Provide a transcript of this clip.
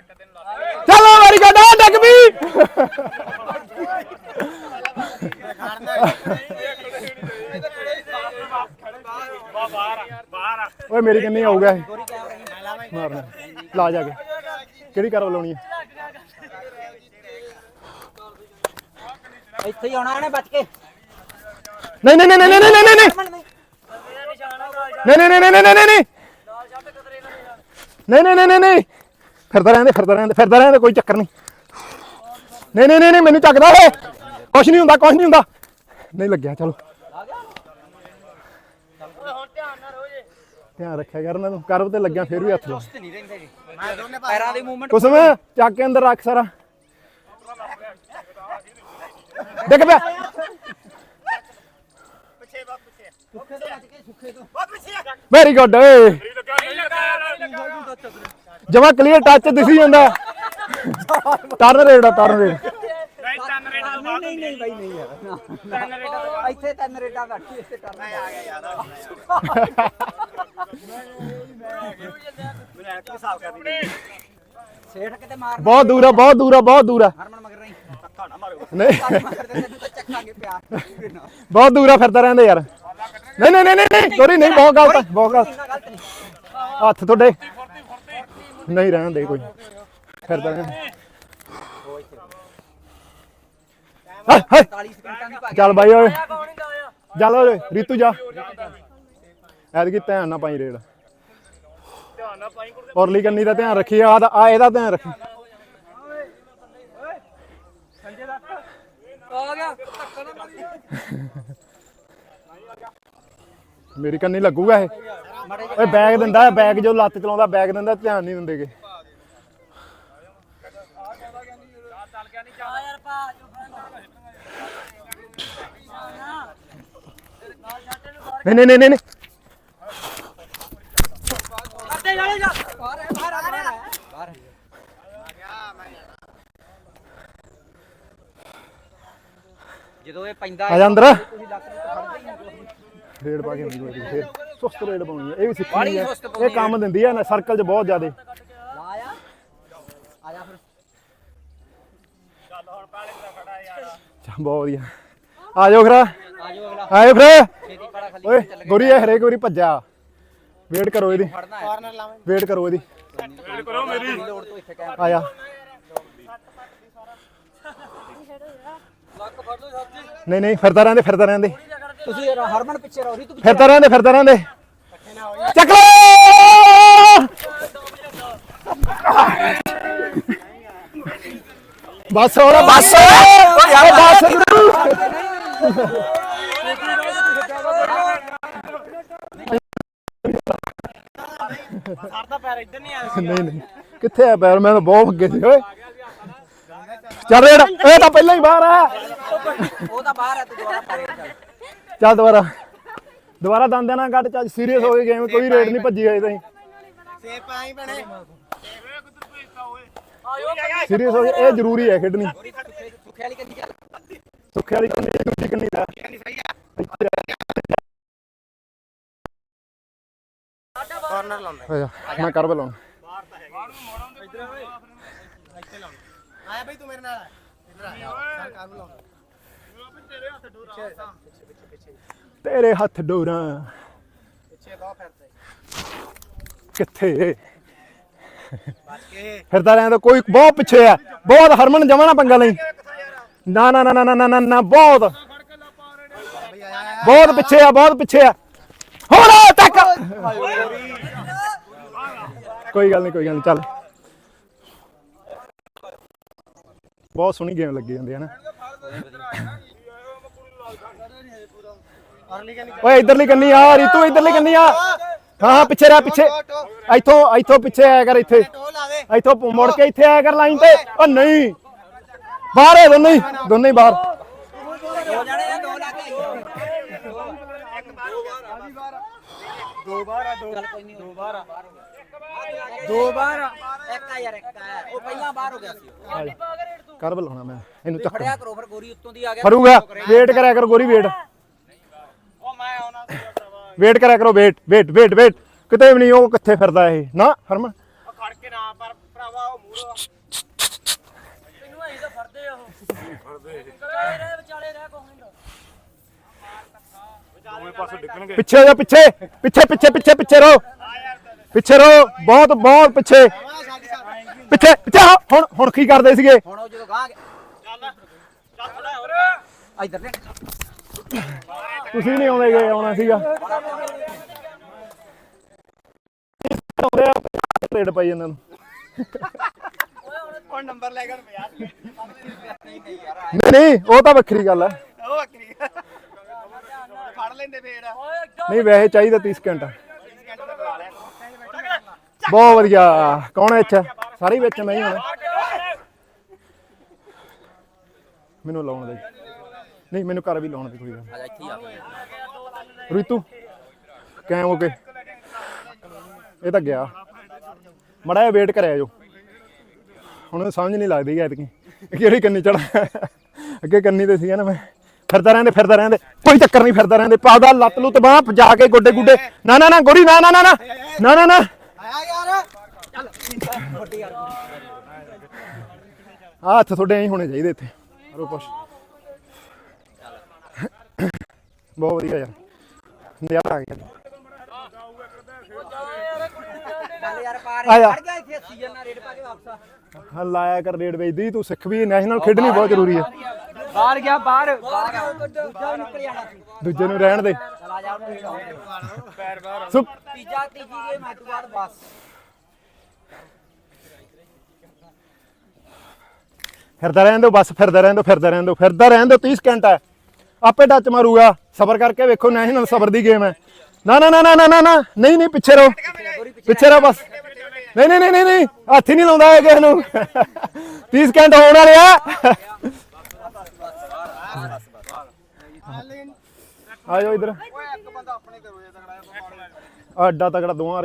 ਚਲੋ ਮੇਰੀ ਗੱਡਾ ਡੱਕ ਵੀ ਓਏ ਮੇਰੀ ਕਿੰਨੀ ਆਊਗਾ ਇਹ ਮਾਰਨਾ ਲਾ ਜਾ ਕੇ ਕਿਹੜੀ ਕਰਵ ਲਾਉਣੀ ਹੈ ਇੱਥੇ ਹੀ ਆਉਣਾ ਇਹਨੇ ਬਚ ਕੇ ਨਹੀਂ ਨਹੀਂ ਨਹੀਂ ਨਹੀਂ ਨਹੀਂ ਨਹੀਂ ਨਹੀਂ ਨਹੀਂ ਨਹੀਂ ਨਹੀਂ ਨਹੀਂ ਨਹੀਂ ਨਹੀਂ ਨਹੀਂ ਨਹੀਂ ਨਹੀਂ ਨਹੀਂ ਨਹੀਂ ਨਹੀਂ ਫਿਰਦਾ ਰਹਿੰਦੇ ਫਿਰਦਾ ਰਹਿੰਦੇ ਫਿਰਦਾ ਰਹਿੰਦੇ ਕੋਈ ਚੱਕਰ ਨਹੀਂ। ਨਹੀਂ ਨਹੀਂ ਨਹੀਂ ਮੈਨੂੰ ਚੱਕਦਾ ਓਏ ਕੁਛ ਨਹੀਂ ਹੁੰਦਾ ਕੁਛ ਨਹੀਂ ਹੁੰਦਾ। ਨਹੀਂ ਲੱਗਿਆ ਚਲੋ। ਧਿਆਨ ਰੱਖਿਆ ਕਰ ਨਾ ਤੂੰ ਕਰਬ ਤੇ ਲੱਗਿਆ ਫਿਰ ਵੀ ਹੱਥ ਲਾ ਨਹੀਂ ਰਹਿੰਦੇ ਜੀ। ਪੈਰਾਂ ਦੀ ਮੂਵਮੈਂਟ ਕੁਸਮ ਚੱਕ ਕੇ ਅੰਦਰ ਰੱਖ ਸਾਰਾ। ਦੇਖ ਪਿਆ। ਵੈਰੀ ਗੁੱਡ ਓਏ। ਜਮਾ ਕਲੀਅਰ ਟੱਚ ਦਿਸੀ ਜਾਂਦਾ। ਟਰਨ ਰੇਡ ਆ ਟਰਨ ਰੇਡ ਨਹੀਂ ਨਹੀਂ ਬਾਈ ਨਹੀਂ ਯਾਰ। ਇੱਥੇ ਤਿੰਨ ਰੇਟਾਂ ਘੱਟ ਇੱਥੇ ਟਰਨ ਆ। ਗਿਆ ਯਾਰ। ਸੇਠ ਕਿਤੇ ਮਾਰ ਬਹੁਤ ਦੂਰ ਆ ਬਹੁਤ ਦੂਰ ਆ ਬਹੁਤ ਦੂਰ ਆ। ਹਰਮਨ ਮਗਰ ਨਹੀਂ। ਤਾਂ ਚੱਕਾਂਗੇ ਪਿਆਰ ਬਹੁਤ ਦੂਰ ਆ ਫਿਰਦਾ ਰਹਿੰਦੇ ਯਾਰ। ਨਹੀਂ ਨਹੀਂ ਨਹੀਂ ਨਹੀਂ ਨਹੀਂ ਸੋਰੀ ਨਹੀਂ ਬਹੁਤ ਗਲਤ ਬਹੁਤ ਗਲਤ। ਹੱਥ ਤੁਹਾਡੇ। ਨਹੀਂ ਰਹਿਣ ਦੇ ਕੋਈ। ਫਿਰਦਾ ਰਹਿਣ। ਹਾਏ ਹਾਏ। ਚੱਲ ਬਾਈ ਓਏ। ਚੱਲ ਓਏ, ਰੀਤੂ ਜਾ। ਐਤਕੀ ਧਿਆਨ ਨਾ ਪਾਈ ਰੇਡ ਔਰਲੀ ਕੰਨੀ ਦਾ ਧਿਆਨ ਰੱਖੀ ਆ ਆ ਇਹਦਾ ਧਿਆਨ ਰੱਖੀ। ਆ ਗਿਆ ਧੱਕਾ ਨਾ ਮਾਰੀ ਮੇਰੀ ਕੰਨੀ ਲੱਗੂਗਾ ਇਹ। ਓਏ ਬੈਗ ਦਿੰਦਾ ਬੈਗ ਜੋ ਲੱਤ ਚਲਾਉਂਦਾ ਬੈਗ ਦਿੰਦਾ ਧਿਆਨ ਨਹੀਂ ਦਿੰਦੇਗੇ ਨਹੀਂ ਨਹੀਂ ਨਹੀਂ ਨਹੀਂ ਬਾਹਰ ਬਾਹਰ ਬਾਹਰ ਹੈ ਜਦੋਂ ਇਹ ਪੈਂਦਾ ਆ ਜਾ ਅੰਦਰ। ਤੁਸੀਂ ਲੱਕ ਨੂੰ ਤਾਂ ਫੜਦੇ ਹੀ ਨਹੀਂ ਰੇਡ ਪਾ ਕੇ ਆਉਂਦੀ ਕੋਈ ਫੇਰ ਸੁਸਤ ਰੇਡ ਪਾਉਣੀ ਹੈ ਇਹ ਵੀ ਸਿੱਖਣੀ ਹੈ ਇਹ ਕੰਮ ਦਿੰਦੀ ਹੈ ਨਾ ਸਰਕਲ 'ਚ ਬਹੁਤ ਜ਼ਿਆਦੇ। ਲਾ ਆ ਆ ਜਾ ਫਿਰ। ਚੱਲ, ਬਹੁਤ ਵਧੀਆ। ਆ ਜਾਓ ਖਰਾ ਆ ਜਾਓ ਅਗਲਾ ਆਏ ਫਿਰ। ਛੇਤੀ ਪੜਾ ਖਾਲੀ ਓਏ ਗੋਰੀ ਇਹ ਹਰੇਕ ਵਾਰੀ ਭੱਜਿਆ ਵੇਟ ਕਰੋ ਇਹਦੀ। ਕਾਰਨਰ ਲਾਵੇਂ ਵੇਟ ਕਰੋ ਇਹਦੀ। ਲੋੜ ਤੋਂ ਇੱਥੇ ਕਹਿ ਆ ਜਾ। ਲੱਕ ਫੜ ਲਓ ਸੱਚੀ ਨਹੀਂ ਨਹੀਂ ਫਿਰਦਾ ਰਹਿੰਦੇ ਫਿਰਦਾ ਰਹਿੰਦੇ। ਤੁਸੀਂ ਯਾਰ ਹਰਮਨ ਪਿੱਛੇ ਰਹੋ ਤੂੰ ਫਿਰਦਾ ਰਹਿੰਦੇ ਫਿਰਦਾ ਰਹਿੰਦੇ। ਚੱਕ ਲੋ ਬਸ ਹੋਰ ਬਸ। ਓਏ ਬਸ। ਗੁਰੂ ਨਹੀਂ ਨਹੀਂ। ਕਿੱਥੇ ਆ ਪੈਰ? ਮੈਂ ਤਾਂ ਬਹੁਤ ਅੱਗੇ ਸੀ ਓਏ। ਚੱਲ ਰੇੜ। ਇਹ ਤਾਂ ਪਹਿਲਾਂ ਹੀ ਬਾਹਰ ਆ। ਉਹ ਤਾਂ ਬਾਹਰ ਹੈ ਤੂੰ ਦੁਬਾਰਾ ਪਰੇ ਚੱਲ। ਚੱਲ ਦੁਬਾਰਾ। ਦੁਬਾਰਾ ਦੰਦਿਆਂ ਨਾਲ ਕੱਢ ਚੱਲ ਸੀਰੀਅਸ ਹੋ ਗਈ ਗੇਮ ਕੋਈ ਰੇਡ ਨਹੀਂ ਭੱਜੀ ਹੋਈ ਤਾਈ ਸੇਬ ਪਾਈ ਬਣੇ ਸੀਰੀਅਸ ਹੋ ਗਈ ਇਹ ਜ਼ਰੂਰੀ ਹੈ ਖੇਡਣੀ। ਸੁੱਖੇ ਵਾਲੀ ਕੰਨੀ ਚੱਲ। ਸੁੱਖੇ ਵਾਲੀ ਕੰਨੀ ਦੂਜੀ ਕੰਨੀ ਦਾ ਕਾਰਨਰ ਲਾਉਂਦਾ। ਮੈਂ ਕਰ ਬਲਾਉਂ ਆਇਆ ਬਈ ਤੂੰ ਮੇਰੇ ਨਾਲ। ਇੱਧਰ ਆ। ਚੱਲ ਕਰ ਲਾਉਂਦਾ ਤੇਰੇ ਹੱਥ ਡੋਰਾ ਪਿੱਛੇ ਲਾ ਫਿਰਦੇ। ਕਿੱਥੇ? ਫਿਰਦਾ ਰਹਿੰਦਾ ਕੋਈ ਬਹੁਤ ਪਿੱਛੇ ਆ। ਬਹੁਤ ਹਰਮਨ ਜਮਾ ਨਾ ਪੰਗਾ ਲਈ। ਨਾ ਨਾ ਨਾ ਨਾ ਨਾ ਨਾ ਨਾ ਬਹੁਤ। ਬਹੁਤ ਪਿੱਛੇ ਆ ਬਹੁਤ ਪਿੱਛੇ ਆ। ਹੁਣ ਤੱਕ। ਕੋਈ ਗੱਲ ਨਹੀਂ ਕੋਈ ਗੱਲ ਨਹੀਂ ਚੱਲ। ਬਹੁਤ ਸੋਹਣੀ ਗੇਮ ਲੱਗੀ ਜਾਂਦੀ ਹੈ ਨਾ। ਓਏ ਇਧਰਲੀ ਕੰਨੀ ਆ ਰੀਤੂ ਇਧਰਲੀ ਕੰਨੀ ਆ। ਹਾਂ ਹਾਂ ਪਿੱਛੇ ਰਹਿ ਪਿੱਛੇ। ਇੱਥੋਂ ਇੱਥੋਂ ਪਿੱਛੇ ਆਇਆ ਕਰ ਇੱਥੇ। ਇੱਥੋਂ ਮੁੜ ਕੇ ਇੱਥੇ ਆਇਆ ਕਰ ਲਾਈਨ ਤੇ। ਓ ਨਹੀਂ। ਬਾਹਰ ਹੈ ਦੋਨੇ ਹੀ ਦੋਨੇ ਹੀ ਬਾਹਰ। ਦੋ ਆ ਬਾਰ ਆ। ਦੋ ਦੋ ਦੋ ਬਾਰ ਇੱਕ ਆ ਯਾਰ ਇੱਕ ਆ। ਉਹ ਪਹਿਲਾਂ ਬਾਹਰ ਹੋ ਗਿਆ ਸੀ। ਕਰ ਬੁਲਾਉਣਾ ਮੈਂ। ਇਹਨੂੰ ਚੱਕ। ਫੜਿਆ ਕਰੋ ਫਿਰ ਗੋਰੀ ਉੱਤੋਂ ਦੀ ਆ ਗਿਆ। ਫੜੂਗਾ। ਵੇਟ ਕਰਿਆ ਕਰੋ ਗੋਰੀ ਵੇਟ ਉਹ ਮੈਂ ਆਉਣਾ ਸੀ ਭਰਾਵਾ ਵੇਟ ਕਰਿਆ ਕਰੋ ਵੇਟ ਵੇਟ ਵੇਟ ਵੇਟ। ਕਿਤੇ ਵੀ ਨਹੀਂ ਉਹ ਕਿੱਥੇ ਫਿਰਦਾ ਇਹ? ਨਾ ਹਰਮਨ? ਖੜ ਕੇ ਨਾ ਪਰ ਭਰਾਵਾ ਉਹ ਮੂਰੋ ਤੈਨੂੰ ਐਂ ਤਾਂ ਫੜਦੇ ਆ ਉਹ। ਫੜਦੇ। ਰਹਿ ਵਿਚਾਲੇ ਰਹਿ ਕੋਈ ਨਹੀਂ। ਪਿੱਛੇ ਜਾ ਪਿੱਛੇ। ਪਿੱਛੇ ਪਿੱਛੇ ਪਿੱਛੇ ਪਿੱਛੇ ਰਹੋ। ਪਿੱਛੇ ਰਹੋ। ਬਹੁਤ ਬਹੁਤ ਪਿੱਛੇ। ਪਿੱਛੇ ਪਿੱਛੇ। ਹੁਣ ਹੁਣ ਕੀ ਕਰਦੇ ਸੀਗੇ? ਹੁਣ ਉਹ ਜਦੋਂ ਗਾਂ ਚੱਲ ਚੱਲ ਹੋਰ। ਇੱਧਰ ਨੇ ਤੁਸੀਂ ਨਹੀਂ ਆਉਂਦੇ ਗਏ ਆਉਣਾ ਸੀਗਾ। ਆਉਂਦੇ ਆ ਰੇਡ ਪਾਈ ਇਹਨਾਂ ਨੂੰ। ਹੁਣ ਨੰਬਰ ਲੈ ਕੇ 50 ਨਹੀਂ ਨਹੀਂ ਨਹੀਂ ਨਹੀਂ ਉਹ ਤਾਂ ਵੱਖਰੀ ਗੱਲ ਹੈ ਉਹ ਬੱਕਰੀ ਫੜ ਲੈਂਦੇ ਫੇਰ। ਨਹੀਂ ਵੈਸੇ ਚਾਹੀਦਾ 30 ਸਕਿੰਟ। ਬਹੁਤ ਵਧੀਆ। ਕੌਣ ਹੈ ਇੱਥੇ? ਸਾਰੇ ਵਿੱਚ ਮੈਂ ਹੀ ਹੁਣ। ਮੈਨੂੰ ਲਾਉਣ ਦੇ। ਨਹੀਂ ਮੈਨੂੰ ਕਰ ਵੀ ਲਾਉਣ ਦੀ ਕੋਈ ਗੱਲ ਆ ਜਾ ਇੱਥੇ ਹੀ ਆ ਨਹੀਂ। ਰੀਤੂ ਕੈਮ ਹੋ ਕੇ ਇਹ ਤਾਂ ਗਿਆ। ਮੜਾ ਜਿਹਾ ਵੇਟ ਕਰਿਆ ਜੋ। ਹੁਣ ਸਮਝ ਨਹੀਂ ਲੱਗਦੀ ਐਤਕੀ। ਕਿਹੜੀ ਕੰਨੀ ਚੜਾ ਅੱਗੇ ਕੰਨੀ ਤੇ ਸੀਗਾ ਨਾ ਮੈਂ। ਫਿਰਦਾ ਰਹਿੰਦੇ ਫਿਰਦਾ ਰਹਿੰਦੇ। ਕੋਈ ਚੱਕਰ ਨਹੀਂ ਫਿਰਦਾ ਰਹਿੰਦੇ। ਪਾਦਾ ਲੱਤ ਲੁੱਤ ਬਾਹ ਜਾ ਕੇ ਗੋਡੇ ਗੁੱਡੇ। ਨਾ ਨਾ ਨਾ ਗੋਰੀ ਨਾ ਨਾ ਨਾ ਨਾ। ਨਾ ਨਾ ਨਾ। ਆਇਆ ਯਾਰ ਆ ਹੱਥ ਤੁਹਾਡੇ ਐਂ ਹੋਣੇ ਚਾਹੀਦੇ ਇੱਥੇ। ਰੋ ਪੁੱਛ ਬਹੁਤ ਵਧੀਆ ਯਾਰ। ਨਜ਼ਾਰਾ ਆ ਗਿਆ ਹਾਂ ਲਾਇਆ ਕਰ ਰੇਡ ਵੇਚਦੀ ਤੂੰ ਸਿੱਖ ਵੀ ਨੈਸ਼ਨਲ ਖੇਡਣੀ ਬਹੁਤ ਜ਼ਰੂਰੀ ਹੈ ਬਾਹਰ ਗਿਆ ਬਾਹਰ ਬਾਹਰ ਦੂਜਾ ਵੀ ਨਿਕਲ ਜਾਣਾ ਸੀ। ਦੂਜੇ ਨੂੰ ਰਹਿਣ ਦੇ। ਚਲਾ ਜਾ ਉਹਨੂੰ ਰੇਡ ਪੈਰ ਬਾਹਰ ਸੁ ਤੀਜਾ ਤੀਜੀ ਗੇਮ ਹੈ ਤੋਂ ਬਾਅਦ ਬਸ। ਫਿਰਦਾ ਰਹਿਣ ਦਿਓ ਬਸ ਫਿਰਦਾ ਰਹਿਣ ਦਿਓ ਫਿਰਦਾ ਰਹਿਣ ਦਿਓ ਫਿਰਦਾ ਰਹਿਣ ਦਿਓ 30 ਸਕਿੰਟ ਹੈ। ਆਪੇ ਟੱਚ ਮਾਰੂਗਾ। ਸਬਰ ਕਰਕੇ ਵੇਖੋ ਨੈਸ਼ਨਲ ਸਬਰ ਦੀ ਗੇਮ ਹੈ। ਨਾ ਨਾ ਨਾ ਨਾ ਨਾ ਨਾ ਨਹੀਂ ਨਹੀਂ, ਪਿੱਛੇ ਰਹੋ। ਪਿੱਛੇ ਰਹੋ ਬਸ। ਨਹੀਂ ਨਹੀਂ ਨਹੀਂ ਨਹੀਂ ਹੱਥ ਹੀ ਨਹੀਂ ਲਾਉਂਦਾ ਇਹ ਕਿਸੇ ਨੂੰ। 30 ਸਕਿੰਟ ਹੋਣ ਵਾਲੇ ਆ। ਆਜੋ ਇਧਰ। ਓਏ ਇੱਕ ਬੰਦਾ ਆਪਣੇ ਤੇ ਰੋਇਆ ਤਗੜਾ ਅੱਡਾ ਤਗੜਾ ਦੋਵਾਂ